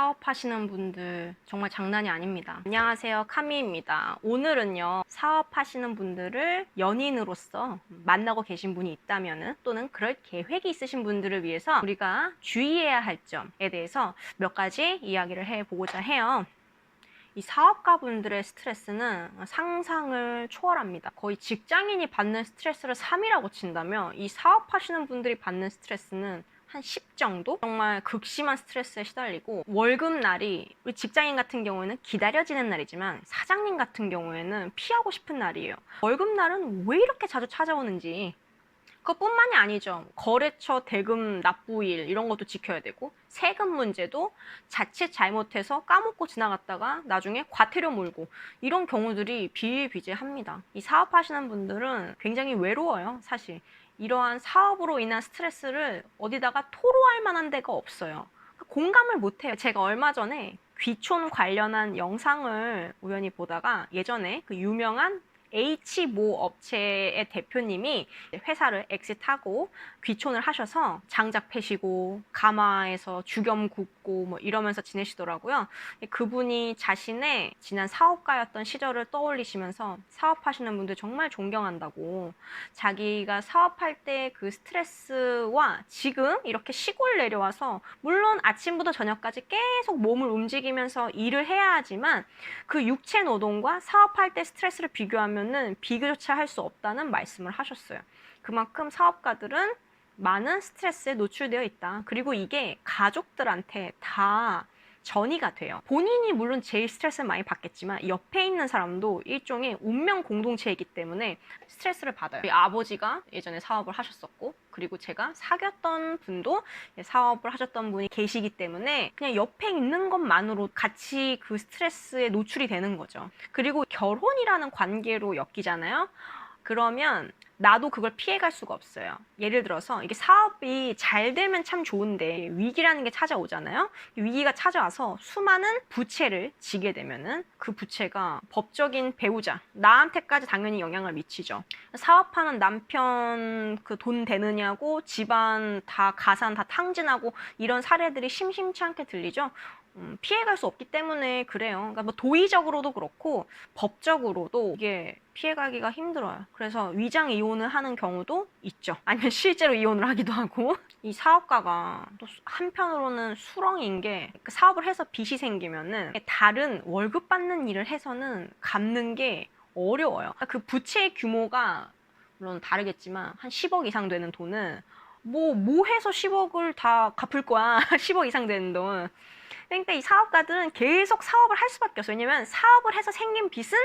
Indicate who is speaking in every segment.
Speaker 1: 사업하시는 분들 정말 장난이 아닙니다. 안녕하세요. 카미입니다. 오늘은요, 사업하시는 분들을 연인으로서 만나고 계신 분이 있다면은 또는 그럴 계획이 있으신 분들을 위해서 우리가 주의해야 할 점에 대해서 몇 가지 이야기를 해 보고자 해요. 이 사업가분들의 스트레스는 상상을 초월합니다. 거의 직장인이 받는 스트레스를 3이라고 친다면 이 사업하시는 분들이 받는 스트레스는 한 10 정도? 정말 극심한 스트레스에 시달리고 월급날이 우리 직장인 같은 경우에는 기다려지는 날이지만 사장님 같은 경우에는 피하고 싶은 날이에요. 월급날은 왜 이렇게 자주 찾아오는지 그것뿐만이 아니죠. 거래처 대금 납부일 이런 것도 지켜야 되고 세금 문제도 자칫 잘못해서 까먹고 지나갔다가 나중에 과태료 물고 이런 경우들이 비일비재합니다. 이 사업하시는 분들은 굉장히 외로워요, 사실. 이러한 사업으로 인한 스트레스를 어디다가 토로할 만한 데가 없어요. 공감을 못해요. 제가 얼마 전에 귀촌 관련한 영상을 우연히 보다가 예전에 그 유명한 H모 업체의 대표님이 회사를 엑시트하고 귀촌을 하셔서 장작 패시고 가마에서 주겸 굽고 뭐 이러면서 지내시더라고요. 그분이 자신의 지난 사업가였던 시절을 떠올리시면서 사업하시는 분들 정말 존경한다고 자기가 사업할 때 그 스트레스와 지금 이렇게 시골 내려와서 물론 아침부터 저녁까지 계속 몸을 움직이면서 일을 해야 하지만 그 육체 노동과 사업할 때 스트레스를 비교하면 은 비교조차 할 수 없다는 말씀을 하셨어요. 그만큼 사업가들은 많은 스트레스에 노출되어 있다. 그리고 이게 가족들한테 다 전이가 돼요. 본인이 물론 제일 스트레스를 많이 받겠지만 옆에 있는 사람도 일종의 운명 공동체이기 때문에 스트레스를 받아요. 아버지가 예전에 사업을 하셨었고 그리고 제가 사귀었던 분도 사업을 하셨던 분이 계시기 때문에 그냥 옆에 있는 것만으로 같이 그 스트레스에 노출이 되는 거죠. 그리고 결혼이라는 관계로 엮이잖아요. 그러면 나도 그걸 피해갈 수가 없어요. 예를 들어서 이게 사업이 잘 되면 참 좋은데 위기라는 게 찾아오잖아요. 위기가 찾아와서 수많은 부채를 지게 되면은 그 부채가 법적인 배우자 나한테까지 당연히 영향을 미치죠. 사업하는 남편 그 돈 되느냐고 집안 다 가산 다 탕진하고 이런 사례들이 심심치 않게 들리죠. 음, 피해갈 수 없기 때문에 그래요. 그러니까 뭐 도의적으로도 그렇고 법적으로도 이게 피해가기가 힘들어요. 그래서 위장 이혼을 하는 경우도 있죠. 아니면 실제로 이혼을 하기도 하고 이 사업가가 또 한편으로는 수렁인 게그 사업을 해서 빚이 생기면은 다른 월급 받는 일을 해서는 갚는 게 어려워요. 그러니까 그 부채의 규모가 물론 다르겠지만 한 10억 이상 되는 돈은 뭐, 뭐 해서 10억을 다 갚을 거야. 10억 이상 되는 돈. 그러니까 이 사업가들은 계속 사업을 할 수밖에 없어요. 왜냐면 사업을 해서 생긴 빚은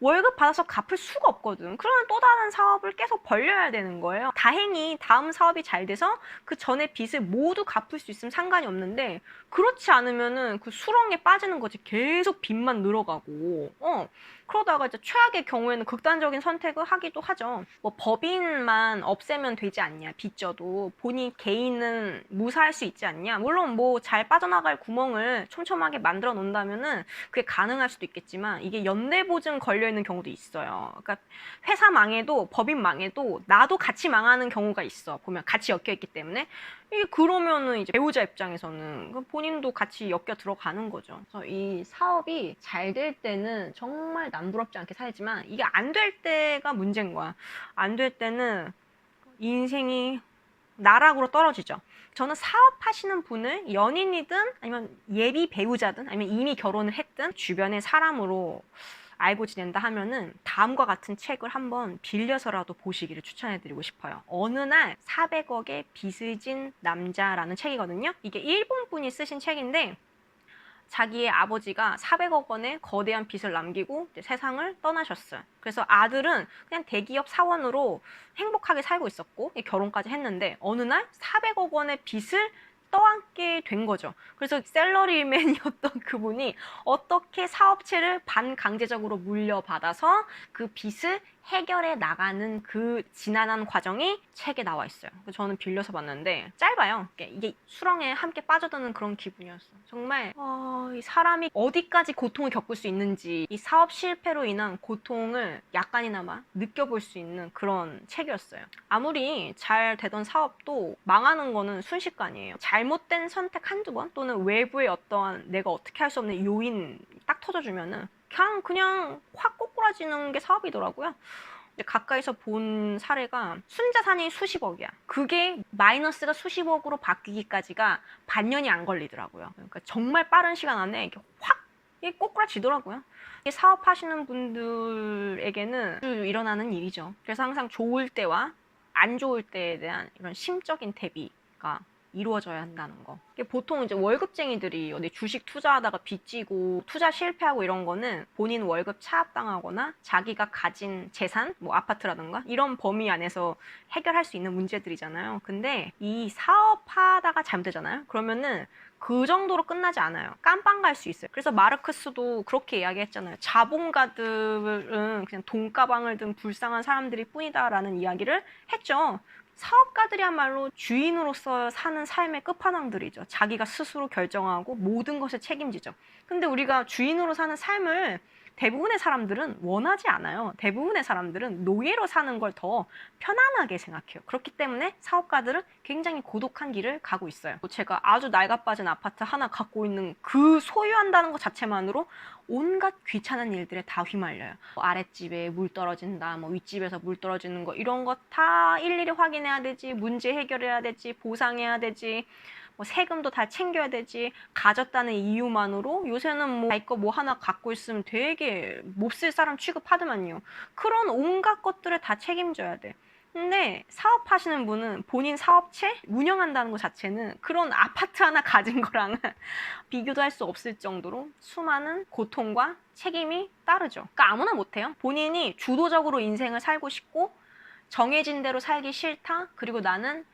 Speaker 1: 월급 받아서 갚을 수가 없거든. 그러면 또 다른 사업을 계속 벌려야 되는 거예요. 다행히 다음 사업이 잘 돼서 그 전에 빚을 모두 갚을 수 있으면 상관이 없는데 그렇지 않으면은 그 수렁에 빠지는 거지. 계속 빚만 늘어가고. 어. 그러다가 이제 최악의 경우에는 극단적인 선택을 하기도 하죠. 뭐 법인만 없애면 되지 않냐, 빚져도. 본인 개인은 무사할 수 있지 않냐. 물론 뭐 잘 빠져나갈 구멍을 촘촘하게 만들어 놓는다면은 그게 가능할 수도 있겠지만 이게 연내보증 걸려 있는 경우도 있어요. 그러니까 회사 망해도 법인 망해도 나도 같이 망하는 경우가 있어. 보면 같이 엮여 있기 때문에. 이게 그러면은 이제 배우자 입장에서는 그 본인도 같이 엮여 들어가는 거죠. 그래서 이 사업이 잘 될 때는 정말 남부럽지 않게 살지만 이게 안 될 때가 문제인 거야. 안 될 때는 인생이 나락으로 떨어지죠. 저는 사업하시는 분을 연인이든 아니면 예비 배우자든 아니면 이미 결혼을 했든 주변의 사람으로 알고 지낸다 하면은 다음과 같은 책을 한번 빌려서라도 보시기를 추천해드리고 싶어요. 어느 날 400억의 빚을 진 남자라는 책이거든요. 이게 일본 분이 쓰신 책인데 자기의 아버지가 400억 원의 거대한 빚을 남기고 세상을 떠나셨어요. 그래서 아들은 그냥 대기업 사원으로 행복하게 살고 있었고 결혼까지 했는데 어느 날 400억 원의 빚을 떠안게 된 거죠. 그래서 셀러리맨이었던 그분이 어떻게 사업체를 반강제적으로 물려받아서 그 빚을 해결해 나가는 그 지난한 과정이 책에 나와 있어요. 저는 빌려서 봤는데 짧아요. 이게- 수렁에 함께 빠져드는 그런 기분이었어. 정말 어, 이 사람이 어디까지 고통을 겪을 수 있는지 이 사업 실패로 인한 고통을 약간이나마 느껴볼 수 있는 그런 책이었어요. 아무리 잘 되던 사업도 망하는 거는 순식간이에요. 잘못된 선택 한두 번 또는 외부의 어떠한 내가 어떻게 할 수 없는 요인 딱 터져주면은 그냥 그냥 확꼬 꾸라지는 게 사업이더라고요. 가까이서 본 사례가 순자산이 수십억이야. 그게 마이너스가 수십억으로 바뀌기까지가 반년이 안 걸리더라고요. 그러니까 정말 빠른 시간 안에 이게 확 꼬꾸라지더라고요. 사업하시는 분들에게는 일어나는 일이죠. 그래서 항상 좋을 때와 안 좋을 때에 대한 이런 심적인 대비가 이루어져야 한다는 거. 보통 이제 월급쟁이들이 어디 주식 투자하다가 빚지고 투자 실패하고 이런 거는 본인 월급 차압당하거나 자기가 가진 재산, 뭐 아파트라든가 이런 범위 안에서 해결할 수 있는 문제들이잖아요. 근데 이 사업하다가 잘못되잖아요. 그러면은 그 정도로 끝나지 않아요. 깜빵 갈 수 있어요. 그래서 마르크스도 그렇게 이야기했잖아요. 자본가들은 그냥 돈가방을 든 불쌍한 사람들이 뿐이다라는 이야기를 했죠. 사업가들이야말로 주인으로서 사는 삶의 끝판왕들이죠. 자기가 스스로 결정하고 모든 것을 책임지죠. 근데 우리가 주인으로 사는 삶을 대부분의 사람들은 원하지 않아요. 대부분의 사람들은 노예로 사는 걸 더 편안하게 생각해요. 그렇기 때문에 사업가들은 굉장히 고독한 길을 가고 있어요. 제가 아주 낡아 빠진 아파트 하나 갖고 있는 그 소유한다는 것 자체만으로 온갖 귀찮은 일들에 다 휘말려요. 뭐 아랫집에 물 떨어진다, 뭐 윗집에서 물 떨어지는 거 이런 거 다 일일이 확인해야 되지, 문제 해결해야 되지, 보상해야 되지. 뭐 세금도 다 챙겨야 되지 가졌다는 이유만으로 요새는 뭐거뭐 하나 갖고 있으면 되게 몹쓸 사람 취급하더만요 그런 온갖 것들을 다 책임져야 돼 근데 사업하시는 분은 본인 사업체 운영한다는 것 자체는 그런 아파트 하나 가진 거랑은 비교도 할 수 없을 정도로 수많은 고통과 책임이 따르죠. 그러니까 아무나 못해요. 본인이 주도적으로 인생을 살고 싶고 정해진 대로 살기 싫다. 그리고 나는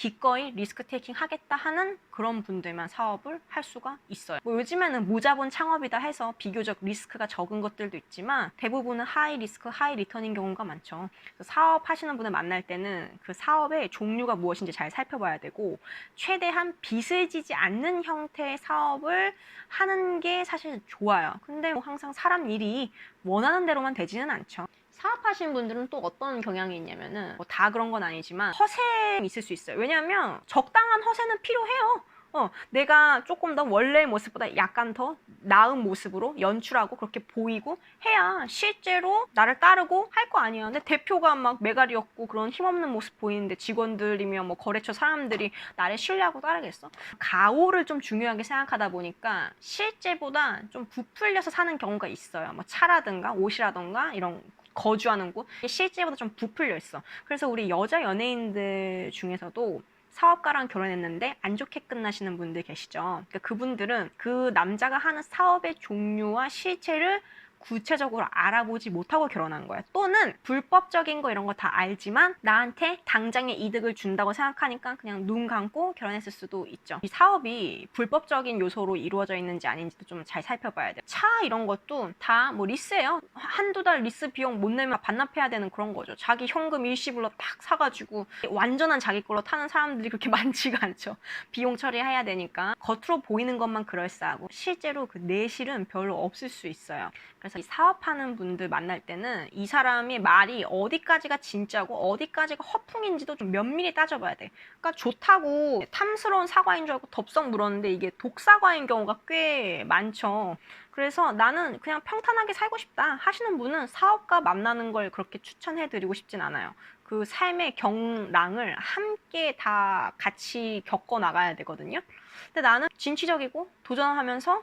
Speaker 1: 기꺼이 리스크 테이킹 하겠다 하는 그런 분들만 사업을 할 수가 있어요. 뭐 요즘에는 무자본 창업이다 해서 비교적 리스크가 적은 것들도 있지만 대부분은 하이 리스크, 하이 리턴인 경우가 많죠. 그래서 사업 하시는 분을 만날 때는 그 사업의 종류가 무엇인지 잘 살펴봐야 되고 최대한 빚을 지지 않는 형태의 사업을 하는 게 사실 좋아요. 근데 뭐 항상 사람 일이 원하는 대로만 되지는 않죠. 사업하시는 분들은 또 어떤 경향이 있냐면은 뭐 다 그런 건 아니지만 허세 있을 수 있어요. 왜냐하면 적당한 허세는 필요해요. 어, 내가 조금 더 원래의 모습보다 약간 더 나은 모습으로 연출하고 그렇게 보이고 해야 실제로 나를 따르고 할 거 아니야. 근데 대표가 막 매가리 없고 그런 힘없는 모습 보이는데 직원들이며 뭐 거래처 사람들이 나를 신뢰하고 따르겠어? 가오를 좀 중요하게 생각하다 보니까 실제보다 좀 부풀려서 사는 경우가 있어요. 뭐 차라든가 옷이라든가 이런 거주하는 곳 실제보다 좀 부풀려 있어. 그래서 우리 여자 연예인들 중에서도 사업가랑 결혼했는데 안 좋게 끝나시는 분들 계시죠. 그러니까 그분들은 그 남자가 하는 사업의 종류와 실체를 구체적으로 알아보지 못하고 결혼한 거야. 또는 불법적인 거 이런 거 다 알지만 나한테 당장의 이득을 준다고 생각하니까 그냥 눈 감고 결혼했을 수도 있죠. 이 사업이 불법적인 요소로 이루어져 있는지 아닌지도 좀 잘 살펴봐야 돼요. 차 이런 것도 다 뭐 리스예요. 한두 달 리스 비용 못 내면 반납해야 되는 그런 거죠. 자기 현금 일시불로 딱 사가지고 완전한 자기 걸로 타는 사람들이 그렇게 많지가 않죠. 비용 처리해야 되니까 겉으로 보이는 것만 그럴싸하고 실제로 그 내실은 별로 없을 수 있어요. 이 사업하는 분들 만날 때는 이 사람의 말이 어디까지가 진짜고 어디까지가 허풍인지도 좀 면밀히 따져봐야 돼. 그러니까 좋다고 탐스러운 사과인 줄 알고 덥석 물었는데 이게 독사과인 경우가 꽤 많죠. 그래서 나는 그냥 평탄하게 살고 싶다 하시는 분은 사업가 만나는 걸 그렇게 추천해 드리고 싶진 않아요. 그 삶의 경랑을 함께 다 같이 겪어 나가야 되거든요. 근데 나는 진취적이고 도전하면서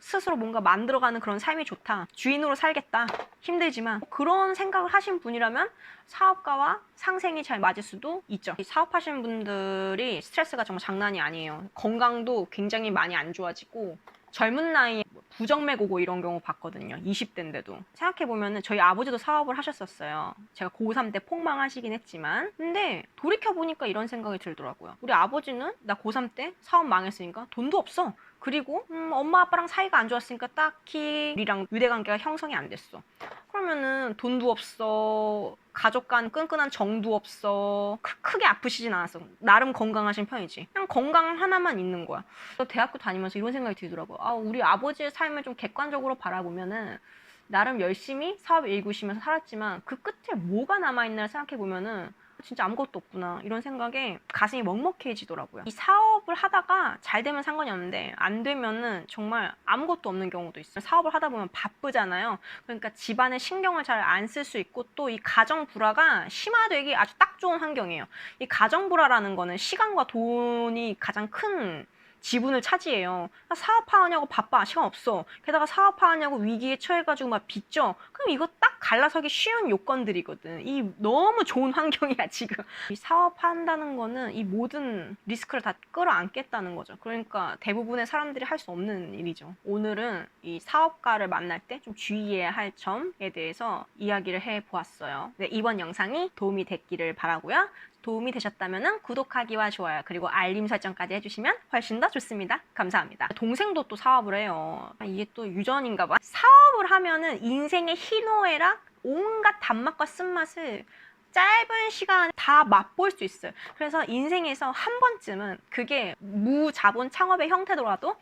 Speaker 1: 스스로 뭔가 만들어가는 그런 삶이 좋다. 주인으로 살겠다. 힘들지만 그런 생각을 하신 분이라면 사업가와 상생이 잘 맞을 수도 있죠. 이 사업하시는 분들이 스트레스가 정말 장난이 아니에요. 건강도 굉장히 많이 안 좋아지고 젊은 나이에 뭐 부정맥 오고 이런 경우 봤거든요. 20대인데도. 생각해보면 저희 아버지도 사업을 하셨었어요. 제가 고3 때 폭망하시긴 했지만. 근데 돌이켜보니까 이런 생각이 들더라고요. 우리 아버지는 나 고3 때 사업 망했으니까 돈도 없어. 그리고 음, 엄마 아빠랑 사이가 안 좋았으니까 딱히 우리랑 유대관계가 형성이 안 됐어. 그러면은 돈도 없어. 가족 간 끈끈한 정도 없어. 크, 크게 아프시진 않았어. 나름 건강하신 편이지. 그냥 건강 하나만 있는 거야. 대학교 다니면서 이런 생각이 들더라고요. 아, 우리 아버지의 삶을 좀 객관적으로 바라보면은 나름 열심히 사업 일구시면서 살았지만 그 끝에 뭐가 남아있나 생각해 보면은 진짜 아무것도 없구나 이런 생각에 가슴이 먹먹해지더라고요. 이 사업을 하다가 잘 되면 상관이 없는데 안 되면은 정말 아무것도 없는 경우도 있어요. 사업을 하다 보면 바쁘잖아요. 그러니까 집안에 신경을 잘 안 쓸 수 있고 또 이 가정 불화가 심화되기 아주 딱 좋은 환경이에요. 이 가정 불화라는 거는 시간과 돈이 가장 큰 지분을 차지해요. 아, 사업하느냐고 바빠 시간 없어. 게다가 사업하느냐고 위기에 처해가지고 막 빚져. 그럼 이거 딱 갈라서기 쉬운 요건들이거든. 이 너무 좋은 환경이야 지금. 이 사업한다는 거는 이 모든 리스크를 다 끌어안겠다는 거죠. 그러니까 대부분의 사람들이 할 수 없는 일이죠. 오늘은 이 사업가를 만날 때 좀 주의해야 할 점에 대해서 이야기를 해 보았어요. 네, 이번 영상이 도움이 됐기를 바라고요. 도움이 되셨다면 구독하기와 좋아요 그리고 알림 설정까지 해주시면 훨씬 더 좋습니다. 감사합니다. 동생도 또 사업을 해요. 아, 이게 또 유전인가 봐. 사업을 하면은 인생의 희노애락 온갖 단맛과 쓴맛을 짧은 시간에 다 맛볼 수 있어요. 그래서 인생에서 한 번쯤은 그게 무자본 창업의 형태더라도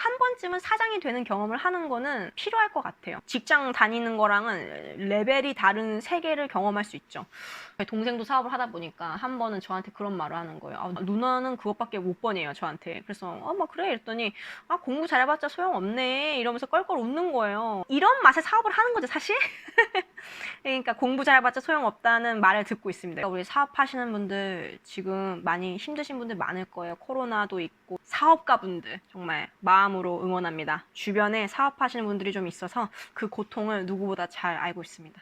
Speaker 1: 한 번쯤은 사장이 되는 경험을 하는 거는 필요할 것 같아요. 직장 다니는 거랑은 레벨이 다른 세계를 경험할 수 있죠. 동생도 사업을 하다 보니까 한 번은 저한테 그런 말을 하는 거예요. 아, 누나는 그것밖에 못 버네요, 저한테. 그래서 어, 뭐 그래 이랬더니 아 공부 잘해봤자 소용없네 이러면서 껄껄 웃는 거예요. 이런 맛에 사업을 하는 거죠, 사실. 그러니까 공부 잘해봤자 소용없다는 말을 듣고 있습니다. 우리 사업하시는 분들 지금 많이 힘드신 분들 많을 거예요. 코로나도 있 고 사업가분들 정말 마음으로 응원합니다. 주변에 사업하시는 분들이 좀 있어서 그 고통을 누구보다 잘 알고 있습니다.